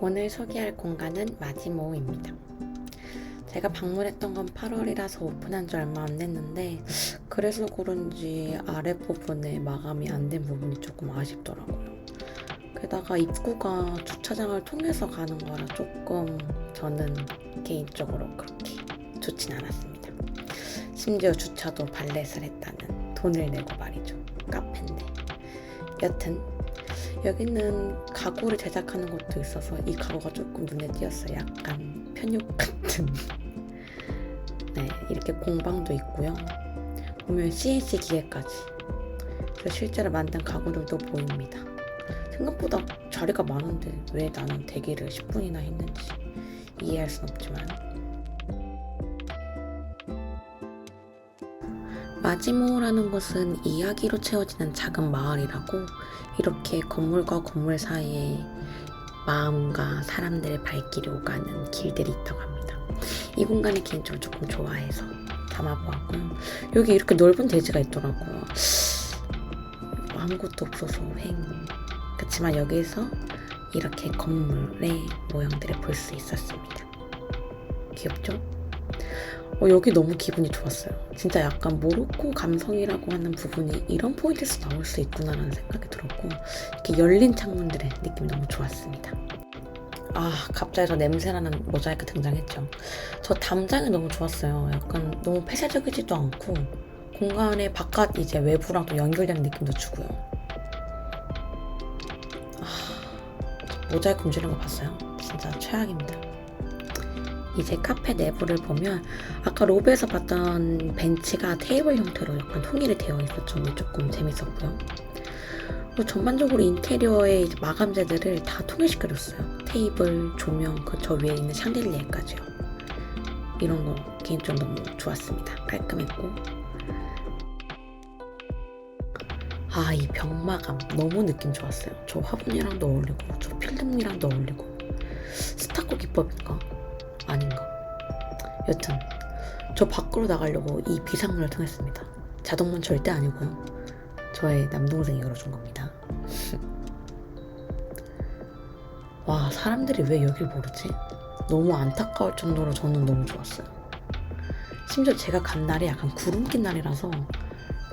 오늘 소개할 공간은 마지모입니다. 제가 방문했던 건 8월이라서 오픈한 지 얼마 안 됐는데 그래서 그런지 아랫부분에 마감이 안 된 부분이 조금 아쉽더라고요. 게다가 입구가 주차장을 통해서 가는 거라 조금 저는 개인적으로 그렇게 좋진 않았습니다. 심지어 주차도 발렛을 했다는 돈을 내고 말이죠. 카페인데. 여튼 여기는 가구를 제작하는 곳도 있어서 이 가구가 조금 눈에 띄었어요. 약간 편육 같은. 네, 이렇게 공방도 있고요. 보면 CNC 기계까지. 그래서 실제로 만든 가구들도 보입니다. 생각보다 자리가 많은데 왜 나는 대기를 10분이나 했는지 이해할 순 없지만. 마지모라는 곳은 이야기로 채워지는 작은 마을이라고 이렇게 건물과 건물 사이에 마음과 사람들의 발길이 오가는 길들이 있다고 합니다. 이 공간을 개인적으로 조금 좋아해서 담아보았고요. 여기 이렇게 넓은 대지가 있더라고요. 아무것도 없어서 행. 그렇지만 여기서 이렇게 건물의 모형들을 볼 수 있었습니다. 귀엽죠? 어, 여기 너무 기분이 좋았어요. 진짜 약간 모로코 감성이라고 하는 부분이 이런 포인트에서 나올 수 있구나라는 생각이 들었고 이렇게 열린 창문들의 느낌이 너무 좋았습니다. 아 갑자기 저 냄새나는 모자이크 등장했죠. 저 담장이 너무 좋았어요. 약간 너무 폐쇄적이지도 않고 공간의 바깥 이제 외부랑 또 연결되는 느낌도 주고요. 아, 모자이크 움직이는 거 봤어요? 진짜 최악입니다. 이제 카페 내부를 보면 아까 로비에서 봤던 벤치가 테이블 형태로 약간 통일이 되어 있었죠. 이게 조금 재밌었고요. 그리고 전반적으로 인테리어의 마감재들을 다 통일시켜줬어요. 테이블, 조명, 그 저 위에 있는 샹들리에까지요. 이런 거 개인적으로 너무 좋았습니다. 깔끔했고. 아, 이 벽마감 너무 느낌 좋았어요. 저 화분이랑도 어울리고, 저 필름이랑도 어울리고. 스타코 기법인가? 아닌가. 여튼 저 밖으로 나가려고 이 비상문을 통했습니다. 자동문 절대 아니고요. 저의 남동생이 열어준 겁니다. 와 사람들이 왜 여길 모르지? 너무 안타까울 정도로 저는 너무 좋았어요. 심지어 제가 간 날이 약간 구름 낀 날이라서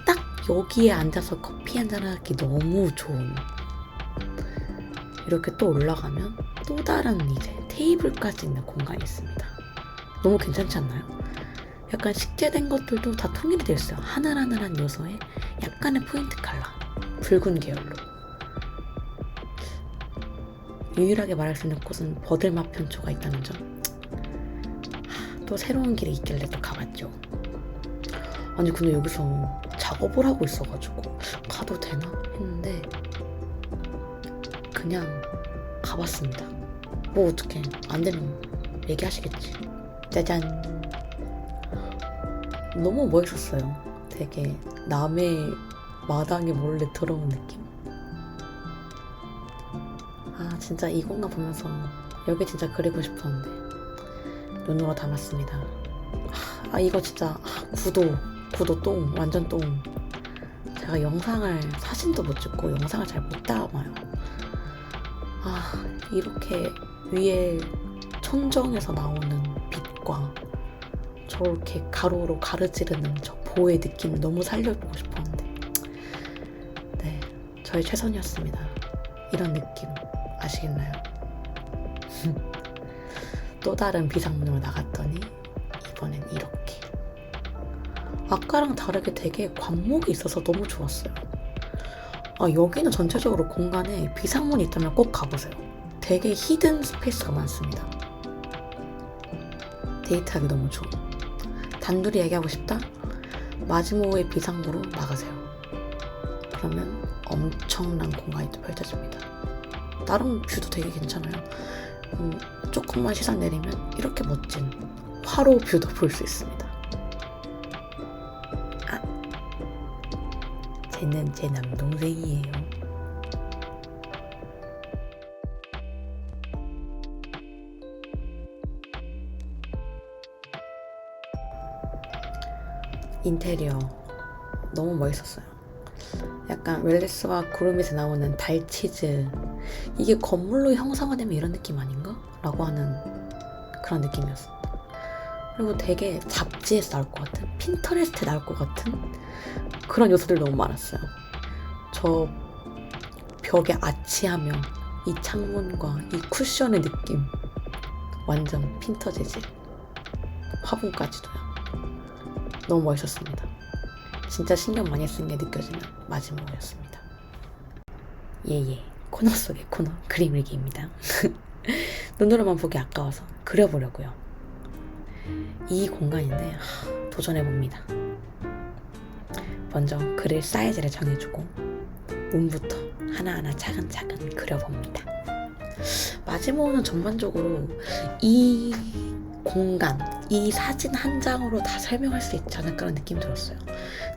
딱 여기에 앉아서 커피 한잔 하기 너무 좋은 이렇게 또 올라가면 또 다른 이제 테이블까지 있는 공간이 있습니다. 너무 괜찮지 않나요? 약간 식재된 것들도 다 통일이 되어 있어요. 하늘하늘한 요소에 약간의 포인트 컬러, 붉은 계열로. 유일하게 말할 수 있는 곳은 버들맛 편초가 있다는 점. 하, 또 새로운 길이 있길래 또 가봤죠. 아니 근데 여기서 작업을 하고 있어가지고 가도 되나 했는데 그냥 가봤습니다. 뭐 어떻게 안 되면 얘기하시겠지. 짜잔. 너무 멋있었어요. 되게 남의 마당에 몰래 들어온 느낌. 아 진짜 이 공간 보면서 여기 진짜 그리고 싶었는데 눈으로 담았습니다. 아 이거 진짜 아, 구도 구도 똥 완전 똥. 제가 영상을 사진도 못 찍고 영상을 잘 못 담아요. 아 이렇게 위에 천정에서 나오는 빛과 저렇게 가로로 가르지르는 저 보의 느낌을 너무 살려보고 싶었는데. 네 저의 최선이었습니다. 이런 느낌 아시겠나요? 또 다른 비상문으로 나갔더니 이번엔 이렇게. 아까랑 다르게 되게 관목이 있어서 너무 좋았어요 아 여기는 전체적으로 공간에 비상문이 있다면 꼭 가보세요 되게 히든 스페이스가 많습니다. 데이트하기 너무 좋은. 단둘이 얘기하고 싶다? 마지모의 비상구로 나가세요. 그러면 엄청난 공간이 또 펼쳐집니다. 다른 뷰도 되게 괜찮아요. 음, 조금만 시선 내리면 이렇게 멋진 화로 뷰도 볼 수 있습니다. 쟤는 제 남동생이에요. 인테리어 너무 멋있었어요. 약간 웰리스와 구름에서 나오는 달치즈 이게 건물로 형상화되면 이런 느낌 아닌가? 라고 하는 그런 느낌이었어. 그리고 되게 잡지에서 나올 것 같은 핀터레스트에 나올 것 같은 그런 요소들 너무 많았어요. 저 벽에 아치하며 이 창문과 이 쿠션의 느낌 완전 핀터 재질 화분까지도요. 너무 멋있었습니다. 진짜 신경 많이 쓴 게 느껴지는 마지막이었습니다. 예예 코너 속의 코너 그림 일기입니다. 눈으로만 보기 아까워서 그려보려고요. 이 공간인데 하, 도전해봅니다. 먼저 그릴 사이즈를 정해주고 문부터 하나하나 차근차근 그려봅니다. 마지막은 전반적으로 이 공간, 이 사진 한 장으로 다 설명할 수 있지 않을까라는 느낌이 들었어요.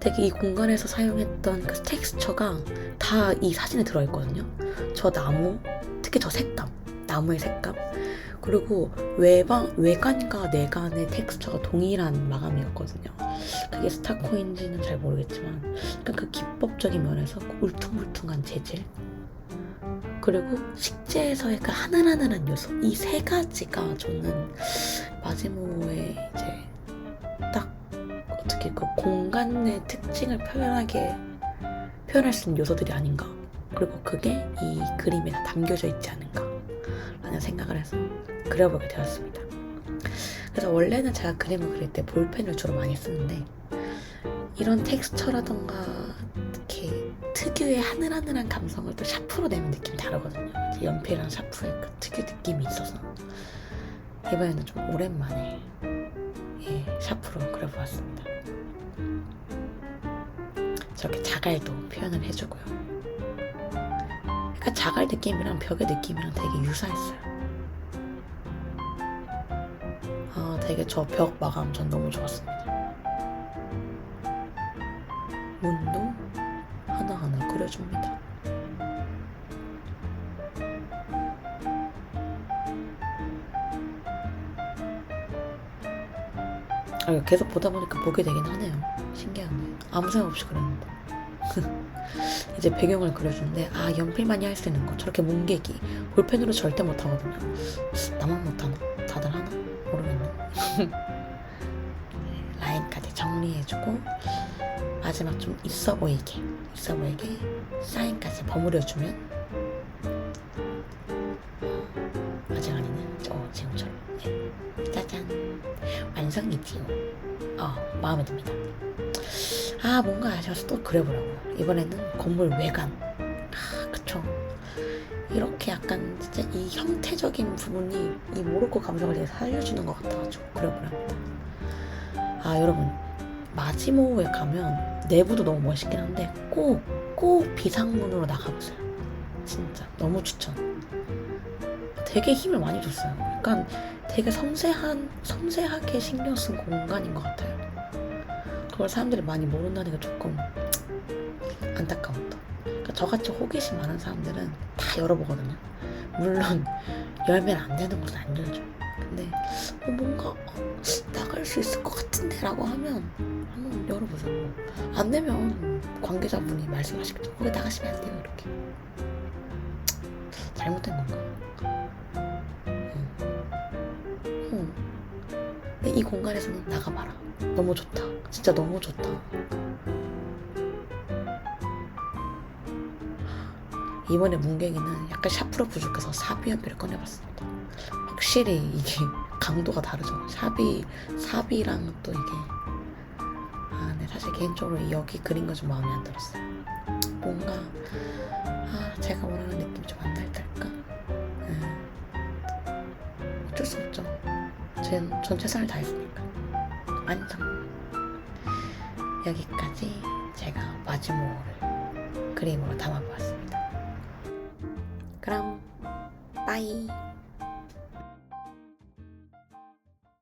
되게 이 공간에서 사용했던 그 텍스처가 다 이 사진에 들어있거든요. 저 나무, 특히 저 색감, 나무의 색감, 그리고 외방, 외관과 내관의 텍스처가 동일한 마감이었거든요. 그게 스타코인지는 잘 모르겠지만, 약간 그 기법적인 면에서 그 울퉁불퉁한 재질, 그리고 식재에서의 그 하늘하늘한 요소, 이 세 가지가 저는 마지모의 이제 딱 어떻게 그 공간의 특징을 표현하게 표현할 수 있는 요소들이 아닌가. 그리고 그게 이 그림에 다 담겨져 있지 않은가 라는 생각을 해서 그려보게 되었습니다. 그래서 원래는 제가 그림을 그릴 때 볼펜을 주로 많이 쓰는데 이런 텍스처라던가 이렇게 특유의 하늘하늘한 감성을 또 샤프로 내면 느낌이 다르거든요. 연필이랑 샤프의 그 특유 느낌이 있어서 이번에는 좀 오랜만에 예, 샤프로 그려보았습니다. 저렇게 자갈도 표현을 해주고요. 그러니까 자갈 느낌이랑 벽의 느낌이랑 되게 유사했어요. 되게 저 벽 마감 전 너무 좋았습니다. 문도 하나하나 그려줍니다. 아, 계속 보다 보니까 보게 되긴 하네요. 신기하네. 아무 생각 없이 그렸는데. 이제 배경을 그려주는데, 아, 연필만이 할 수 있는 거. 저렇게 뭉개기. 볼펜으로 절대 못하거든요. 나만 못하나? 다들 하나? 모르겠네. 라인까지 정리해주고, 마지막 좀 있어 보이게, 있어 보이게 사인까지 버무려주면, 아직 아니네. 어, 지금처럼. 네. 짜잔. 완성이지요. 어, 마음에 듭니다. 아, 뭔가 아쉬워서 또 그려보려고요. 이번에는 건물 외관. 이렇게 약간 진짜 이 형태적인 부분이 이 모로코 감성을 되게 살려주는 것 같아가지고 그려보렵니다. 아, 여러분. 마지모에 가면 내부도 너무 멋있긴 한데 꼭, 꼭 비상문으로 나가보세요. 진짜 너무 추천. 되게 힘을 많이 줬어요. 약간 되게 섬세한, 섬세하게 신경 쓴 공간인 것 같아요. 그걸 사람들이 많이 모른다는 게 조금 안타까웠다. 저같이 호기심 많은 사람들은 다 열어보거든요. 물론 열면 안 되는 곳은 안 열죠. 근데 어, 뭔가 어, 나갈 수 있을 것 같은데 라고 하면 한번 열어보세요. 안 되면 관계자분이 말씀하시겠죠. 거기 나가시면 안 돼요. 이렇게. 잘못된 건가? 응. 근데 이 공간에서는 나가봐라. 너무 좋다. 진짜 너무 좋다. 이번에 문경이는 약간 샤프로 부족해서 사비 연필을 꺼내봤습니다. 확실히 이게 강도가 다르죠. 샤비, 사비랑 또 이게. 아, 근데 사실 개인적으로 여기 그린 거 좀 마음에 안 들었어요. 뭔가, 아, 제가 원하는 느낌 좀 안 날달까? 음. 어쩔 수 없죠. 전, 전 최선을 다했으니까. 완성. 여기까지 제가 마지모를 그림으로 담아보았습니다. 그럼 빠이.